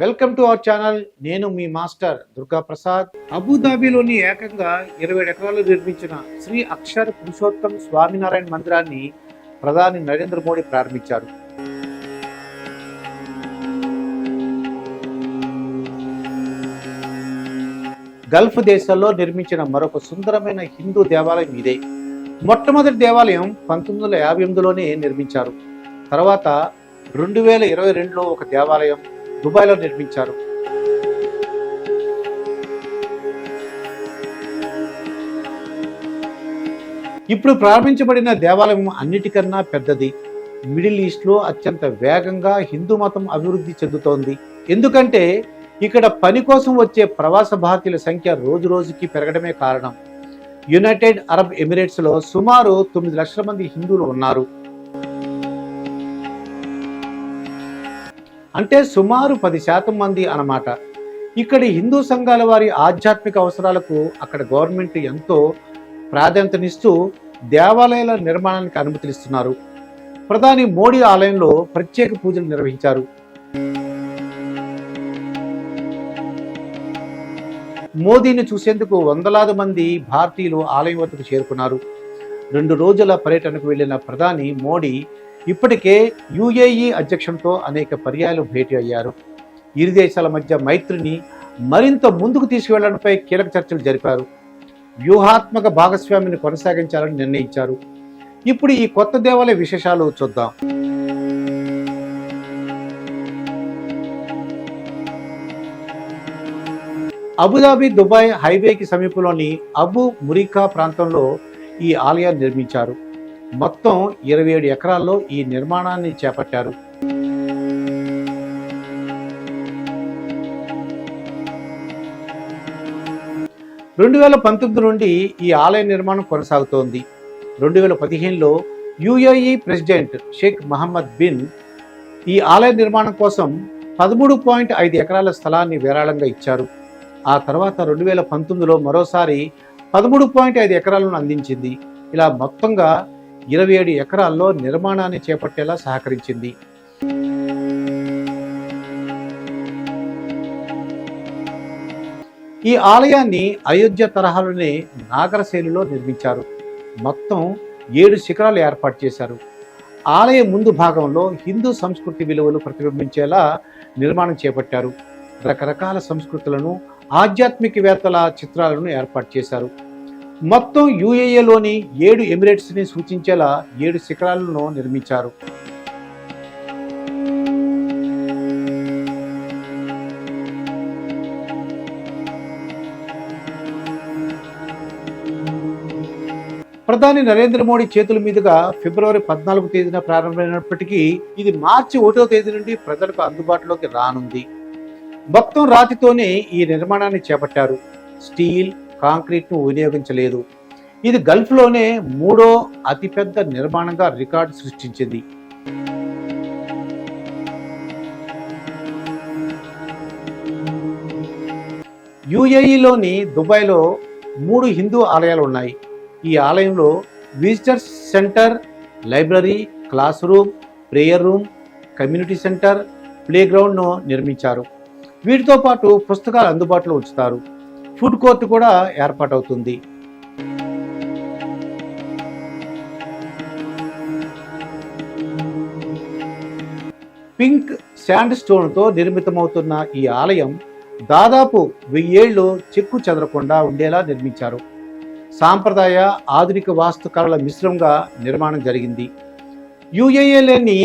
Welcome to our channel. నేను మీ master Durga Prasad అబుదాబిలోని ఏకంగా ఇరవై ఎకరాలు నిర్మించిన శ్రీ అక్షర్ పురుషోత్తం స్వామినారాయణ మందిరాన్ని ప్రధాని నరేంద్ర మోడీ ప్రారంభించారు. గల్ఫ్ దేశాల్లో నిర్మించిన మరొక సుందరమైన హిందూ దేవాలయం ఇదే. మొట్టమొదటి దేవాలయం పంతొమ్మిది వందల యాభై ఎనిమిదిలోనే నిర్మించారు. తర్వాత రెండు వేల ఇరవై రెండులో ఒక దేవాలయం దుబాయ్లో నిర్మించారు. ఇప్పుడు ప్రారంభించబడిన దేవాలయం అన్నిటికన్నా పెద్దది. మిడిల్ ఈస్ట్లో అత్యంత వేగంగా హిందూ మతం అభివృద్ధి చెందుతోంది. ఎందుకంటే ఇక్కడ పని కోసం వచ్చే ప్రవాస భారతీయుల సంఖ్య రోజు రోజుకి పెరగడమే కారణం. యునైటెడ్ అరబ్ ఎమిరేట్స్లో సుమారు తొమ్మిది లక్షల మంది హిందువులు ఉన్నారు. అంటే సుమారు పది శాతం మంది అన్నమాట. ఇక్కడి హిందూ సంఘాల వారి ఆధ్యాత్మిక అవసరాలకు అక్కడ గవర్నమెంట్ ఎంతో ప్రాధాన్యతనిస్తూ దేవాలయాల నిర్మాణానికి అనుమతినిస్తున్నారు. ప్రధాని మోడీ ఆలయంలో ప్రత్యేక పూజలు నిర్వహించారు. మోదీని చూసేందుకు వందలాది మంది భారతీయులు ఆలయం వద్దకు చేరుకున్నారు. రెండు రోజుల పర్యటనకు వెళ్ళిన ప్రధాని మోడీ ఇప్పటికే యుఏఈ అధ్యక్షునితో అనేక పర్యాయాలు భేటీ అయ్యారు. ఇరు దేశాల మధ్య మైత్రిని మరింత ముందుకు తీసుకువెళ్ళడంపై కీలక చర్చలు జరిపారు. వ్యూహాత్మక భాగస్వామిని కొనసాగించాలని నిర్ణయించారు. ఇప్పుడు ఈ కొత్త దేవాలయ విశేషాలు చూద్దాం. అబుదాబి దుబాయ్ హైవేకి సమీపంలోని అబు మురికా ప్రాంతంలో ఈ ఆలయాన్ని నిర్మించారు. మొత్తం ఇరవై ఏడు ఎకరాల్లో ఈ నిర్మాణాన్ని చేపట్టారు. రెండు వేల పంతొమ్మిది నుండి ఈ ఆలయ నిర్మాణం కొనసాగుతోంది. రెండు వేల పదిహేనులో UAE president Sheikh Mohammed bin ఈ ఆలయ నిర్మాణం కోసం పదమూడు పాయింట్ ఐదు ఎకరాల స్థలాన్ని విరాళంగా ఇచ్చారు. ఆ తర్వాత రెండు వేల పంతొమ్మిదిలో మరోసారి పదమూడు పాయింట్ ఐదు ఎకరాలను అందించింది. ఇలా మొత్తంగా ఇరవై ఏడు ఎకరాల్లో నిర్మాణాన్ని చేపట్టేలా సహకరించింది. ఈ ఆలయాన్ని అయోధ్య తరహాలోనే నాగర శైలిలో నిర్మించారు. మొత్తం ఏడు శిఖరాలు ఏర్పాటు చేశారు. ఆలయ ముందు భాగంలో హిందూ సంస్కృతి విలువలు ప్రతిబింబించేలా నిర్మాణం చేపట్టారు. రకరకాల సంస్కృతులను ఆధ్యాత్మికవేత్తల చిత్రాలను ఏర్పాటు చేశారు. మొత్తం యుఏఏలోని ఏడు ఎమిరేట్స్ని సూచించేలా ఏడు శిఖరాలను నిర్మించారు. ప్రధాని నరేంద్ర మోడీ చేతుల మీదుగా ఫిబ్రవరి పద్నాలుగు తేదీన ప్రారంభమైనప్పటికీ ఇది మార్చి ఒకటో తేదీ నుండి ప్రజలకు అందుబాటులోకి రానుంది. మొత్తం రాతితోనే ఈ నిర్మాణాన్ని చేపట్టారు. స్టీల్ కాంక్రీట్ను వినియోగించలేదు. ఇది గల్ఫ్లోనే మూడో అతిపెద్ద నిర్మాణంగా రికార్డు సృష్టించింది. యుఏఈలోని దుబాయ్లో మూడు హిందూ ఆలయాలు ఉన్నాయి ఈ ఆలయంలో visitors centre library class room prayer room community centre ప్లేగ్రౌండ్ను నిర్మించారు. వీటితో పాటు పుస్తకాలు అందుబాటులో ఉంచుతారు. ఫుడ్ కోర్ట్ కూడా ఏర్పాటవుతుంది. పింక్ శాండ్ స్టోన్తో నిర్మితమవుతున్న ఈ ఆలయం దాదాపు వెయ్యేళ్ళు చెక్కు చెదరకుండా ఉండేలా నిర్మించారు. సాంప్రదాయ ఆధునిక వాస్తు కళల మిశ్రమంగా నిర్మాణం జరిగింది. యుఏఏలేని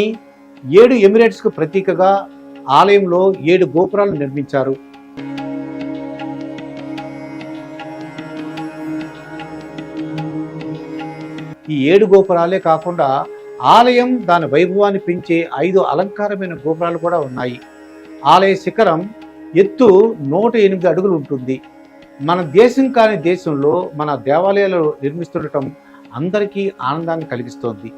ఏడు ఎమిరేట్స్కు ప్రతీకగా ఆలయంలో ఏడు గోపురాలు నిర్మించారు. ఈ ఏడు గోపురాలే కాకుండా ఆలయం దాని వైభవాన్ని పెంచే ఐదు అలంకారమైన గోపురాలు కూడా ఉన్నాయి. ఆలయ శిఖరం ఎత్తు నూట ఎనిమిది అడుగులు ఉంటుంది. మన దేశం కాని దేశంలో మన దేవాలయాలు నిర్మిస్తుండటం అందరికీ ఆనందాన్ని కలిగిస్తోంది.